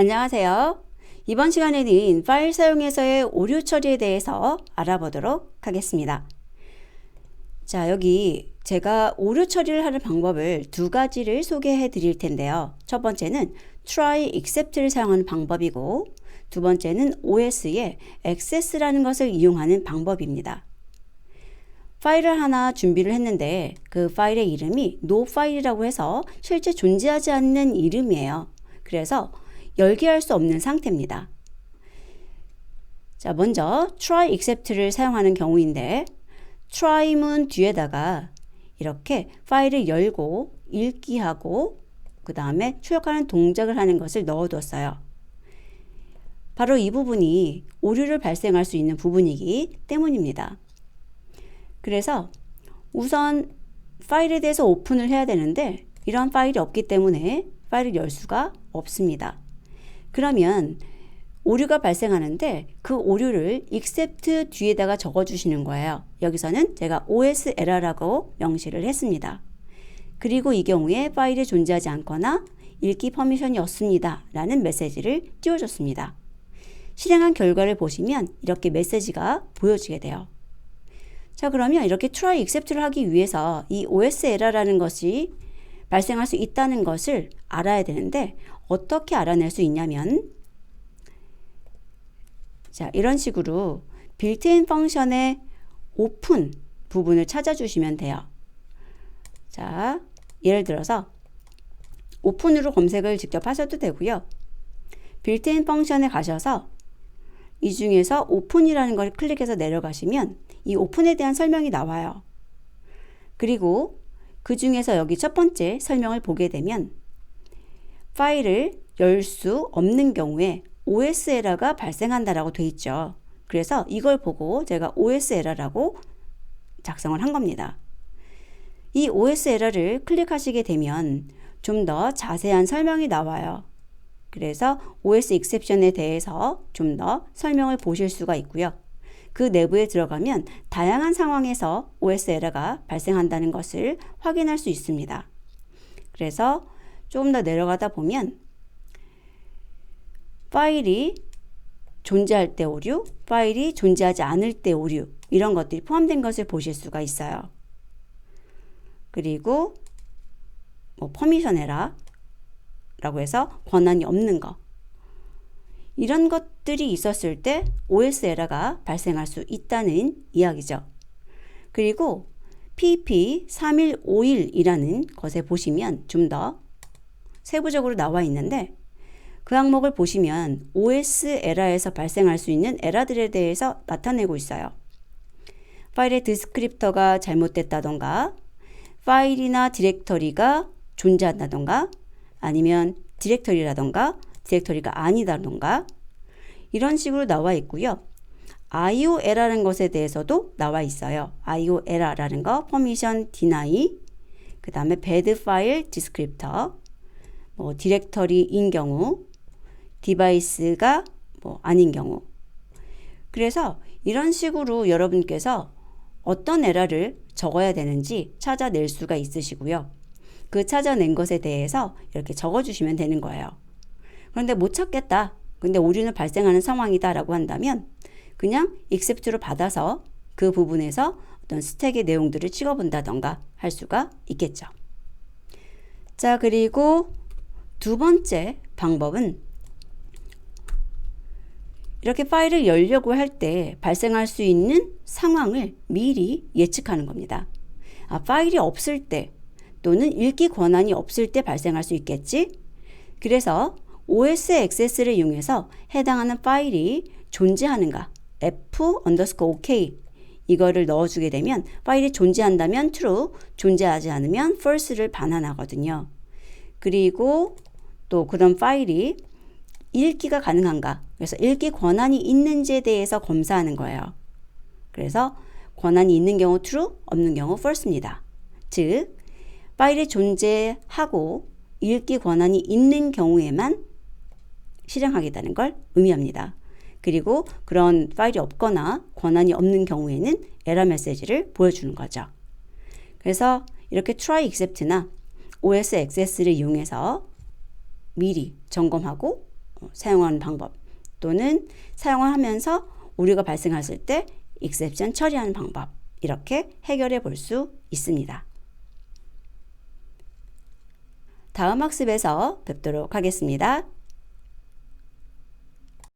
안녕하세요. 이번 시간에는 파일 사용에서의 오류 처리에 대해서 알아보도록 하겠습니다. 자, 여기 제가 오류 처리를 하는 방법을 두 가지를 소개해 드릴 텐데요. 첫 번째는 try except를 사용하는 방법이고 두 번째는 OS의 access라는 것을 이용하는 방법입니다. 파일을 하나 준비를 했는데 그 파일의 이름이 no 파일이라고 해서 실제 존재하지 않는 이름이에요. 그래서 열게 할수 없는 상태입니다. 자, 먼저 try except를 사용하는 경우인데 try문 뒤에다가 이렇게 파일을 열고 읽기 하고 그 다음에 출력하는 동작을 하는 것을 넣어뒀어요. 바로 이 부분이 오류를 발생할 수 있는 부분이기 때문입니다. 그래서 우선 파일에 대해서 오픈을 해야 되는데 이런 파일이 없기 때문에 파일을 열 수가 없습니다. 그러면 오류가 발생하는데 그 오류를 except 뒤에다가 적어 주시는 거예요. 여기서는 제가 os error라고 명시를 했습니다. 그리고 이 경우에 파일이 존재하지 않거나 읽기 퍼미션이 없습니다. 라는 메시지를 띄워줬습니다. 실행한 결과를 보시면 이렇게 메시지가 보여지게 돼요. 자, 그러면 이렇게 try except를 하기 위해서 이 os error라는 것이 발생할 수 있다는 것을 알아야 되는데 어떻게 알아낼 수 있냐면 자, 이런 식으로 빌트인 펑션의 오픈 부분을 찾아주시면 돼요. 자, 예를 들어서 오픈으로 검색을 직접 하셔도 되고요. 빌트인 펑션에 가셔서 이 중에서 오픈이라는 걸 클릭해서 내려가시면 이 오픈에 대한 설명이 나와요. 그리고 그 중에서 여기 첫 번째 설명을 보게 되면 파일을 열 수 없는 경우에 OS 에러가 발생한다라고 돼 있죠. 그래서 이걸 보고 제가 OS 에러라고 작성을 한 겁니다. 이 OS 에러를 클릭하시게 되면 좀 더 자세한 설명이 나와요. 그래서 OS 익셉션에 대해서 좀 더 설명을 보실 수가 있고요. 그 내부에 들어가면 다양한 상황에서 OS 에러가 발생한다는 것을 확인할 수 있습니다. 그래서 조금 더 내려가다 보면 파일이 존재할 때 오류, 파일이 존재하지 않을 때 오류 이런 것들이 포함된 것을 보실 수가 있어요. 그리고 뭐 퍼미션 에라 라고 해서 권한이 없는 거 이런 것들이 있었을 때 OS 에러가 발생할 수 있다는 이야기죠. 그리고 PP3151이라는 것에 보시면 좀 더 세부적으로 나와 있는데 그 항목을 보시면 OS 에러에서 발생할 수 있는 에러들에 대해서 나타내고 있어요. 파일의 디스크립터가 잘못됐다던가 파일이나 디렉터리가 존재한다던가 아니면 디렉터리라던가 디렉터리가 아니다던가 이런 식으로 나와 있고요. IO 에러라는 것에 대해서도 나와 있어요. IO 에러라는 거, 퍼미션 디나이, 그 다음에 배드 파일 디스크립터, 뭐 디렉터리인 경우, 디바이스가 뭐 아닌 경우. 그래서 이런 식으로 여러분께서 어떤 에러를 적어야 되는지 찾아낼 수가 있으시고요. 그 찾아낸 것에 대해서 이렇게 적어주시면 되는 거예요. 그런데 못 찾겠다. 근데 오류는 발생하는 상황이다라고 한다면 그냥 익셉트로 받아서 그 부분에서 어떤 스택의 내용들을 찍어본다던가 할 수가 있겠죠. 자, 그리고 두 번째 방법은 이렇게 파일을 열려고 할 때 발생할 수 있는 상황을 미리 예측하는 겁니다. 아, 파일이 없을 때 또는 읽기 권한이 없을 때 발생할 수 있겠지? 그래서 OS 액세스를 이용해서 해당하는 파일이 존재하는가 F underscore OK 이거를 넣어주게 되면 파일이 존재한다면 true, 존재하지 않으면 false를 반환하거든요. 그리고 또 그런 파일이 읽기가 가능한가 그래서 읽기 권한이 있는지에 대해서 검사하는 거예요. 그래서 권한이 있는 경우 true, 없는 경우 false입니다. 즉 파일이 존재하고 읽기 권한이 있는 경우에만 실행하겠다는 걸 의미합니다. 그리고 그런 파일이 없거나 권한이 없는 경우에는 에러 메시지를 보여주는 거죠. 그래서 이렇게 try except나 OS access를 이용해서 미리 점검하고 어, 사용하는 방법 또는 사용하면서 오류가 발생했을 때 exception 처리하는 방법 이렇게 해결해 볼 수 있습니다. 다음 학습에서 뵙도록 하겠습니다.